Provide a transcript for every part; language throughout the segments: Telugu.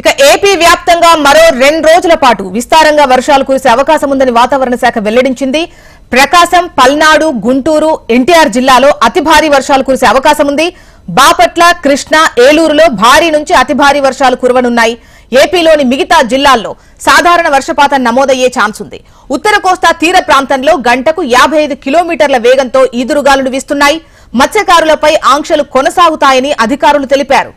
ఇక ఏపీ వ్యాప్తంగా మరో రెండు రోజుల పాటు విస్తారంగా వర్షాలు కురిసే అవకాశం ఉందని వాతావరణ శాఖ వెల్లడించింది. ప్రకాశం పల్నాడు గుంటూరు ఎన్టీఆర్ జిల్లాలో అతి భారీ వర్షాలు కురిసే అవకాశం ఉంది. బాపట్ల కృష్ణా ఏలూరులో భారీ నుంచి అతి భారీ వర్షాలు కురవనున్నాయి. ఏపీలోని మిగతా జిల్లాల్లో సాధారణ వర్షపాతం నమోదయ్యే ఛాన్స్ ఉంది. ఉత్తర కోస్తా తీర ప్రాంతంలో గంటకు యాభై ఐదు కిలోమీటర్ల వేగంతో ఈదురుగాలులు వీస్తున్నాయి. మత్స్యకారులపై ఆంక్షలు కొనసాగుతాయని అధికారులు తెలిపారు.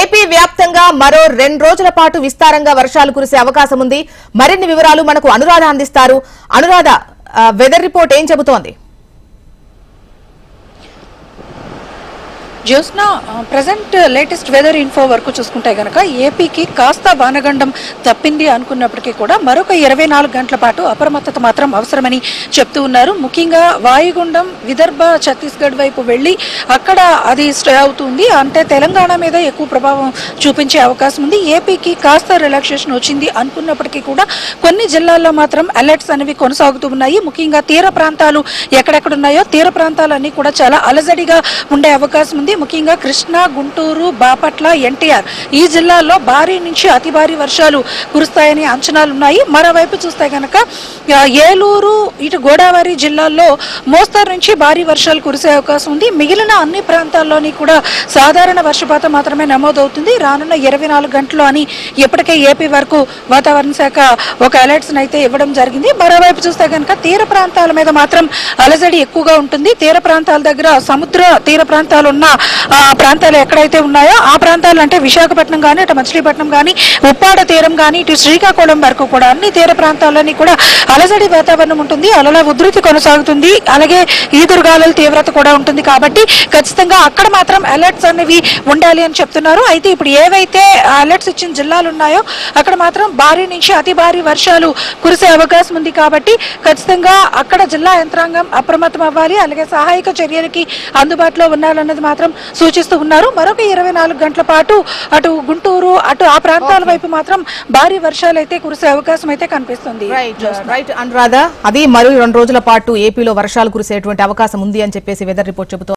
ఏపీ వ్యాప్తంగా మరో రెండు రోజుల పాటు విస్తారంగా వర్షాలు కురిసే అవకాశం ఉంది మరిన్ని వివరాలు మనకు అనురాధ అందిస్తారు. అనురాధ వెదర్ రిపోర్ట్ ఏం చెబుతోంది? Jyotsna present latest weather info వరకు చూసుకుంటే గనక ఏపీకి కాస్త వానగండం తప్పింది అనుకున్నప్పటికీ కూడా మరొక ఇరవై నాలుగు గంటల పాటు అప్రమత్తత మాత్రం అవసరమని చెప్తూ ఉన్నారు. ముఖ్యంగా వాయుగుండం విదర్భ ఛత్తీస్గఢ్ వైపు వెళ్ళి అక్కడ అది స్టే అవుతుంది. అంటే తెలంగాణ మీద ఎక్కువ ప్రభావం చూపించే అవకాశం ఉంది. ఏపీకి కాస్త రిలాక్సేషన్ వచ్చింది అనుకున్నప్పటికీ కూడా కొన్ని జిల్లాల్లో మాత్రం అలర్ట్స్ అనేవి కొనసాగుతూ ఉన్నాయి. ముఖ్యంగా తీర ప్రాంతాలు ఎక్కడెక్కడ ఉన్నాయో తీర ప్రాంతాలన్నీ కూడా చాలా అలజడిగా ఉండే అవకాశం ఉంది. ముఖ్యంగా కృష్ణా గుంటూరు బాపట్ల ఎన్టీఆర్. ఈ జిల్లాల్లో భారీ నుంచి అతి భారీ వర్షాలు కురుస్తాయని అంచనాలు ఉన్నాయి మరోవైపు చూస్తే కనుక ఏలూరు ఇటు గోదావరి జిల్లాల్లో మోస్తరు నుంచి భారీ వర్షాలు కురిసే అవకాశం ఉంది. మిగిలిన అన్ని ప్రాంతాల్లోని కూడా సాధారణ వర్షపాతం మాత్రమే నమోదవుతుంది. రానున్న ఇరవై నాలుగు గంటలు అని ఇప్పటికే ఏపీ వరకు వాతావరణ శాఖ ఒక అలర్ట్స్ని అయితే ఇవ్వడం జరిగింది. మరోవైపు చూస్తే కనుక తీర ప్రాంతాల మీద మాత్రం అలజడి ఎక్కువగా ఉంటుంది. తీర ప్రాంతాల దగ్గర సముద్ర తీర ప్రాంతాలు ఉన్న ప్రాంతాలు ఎక్కడైతే ఉన్నాయో ఆ ప్రాంతాలు అంటే విశాఖపట్నం కానీ అటు మచిలీపట్నం కానీ ఉప్పాడ తీరం కానీ ఇటు శ్రీకాకుళం వరకు కూడా అన్ని తీర ప్రాంతాల్లోని కూడా అలజడి వాతావరణం ఉంటుంది. అలల ఉధృతి కొనసాగుతుంది. అలాగే ఈదురుగాలుల తీవ్రత కూడా ఉంటుంది కాబట్టి ఖచ్చితంగా అక్కడ మాత్రం అలర్ట్స్ అనేవి ఉండాలి అని చెప్తున్నారు. అయితే ఇప్పుడు ఏవైతే అలర్ట్స్ ఇచ్చిన జిల్లాలు ఉన్నాయో అక్కడ మాత్రం భారీ నుంచి అతి భారీ వర్షాలు కురిసే అవకాశం ఉంది కాబట్టి ఖచ్చితంగా అక్కడ జిల్లా యంత్రాంగం అప్రమత్తం అవ్వాలి అలాగే సహాయక చర్యలకి అందుబాటులో ఉండాలన్నది మాత్రం సూచిస్తూ ఉన్నారు. మరొక ఇరవై నాలుగు గంటల పాటు అటు గుంటూరు అటు ఆ ప్రాంతాల వైపు మాత్రం భారీ వర్షాలు అయితే కురిసే అవకాశం అయితే కనిపిస్తుంది. రైట్ అనురాధ. అది మరో రెండు రోజుల పాటు ఏపీలో వర్షాలు కురిసేటువంటి అవకాశం ఉంది అని చెప్పేసి వెదర్ రిపోర్ట్ చెబుతోంది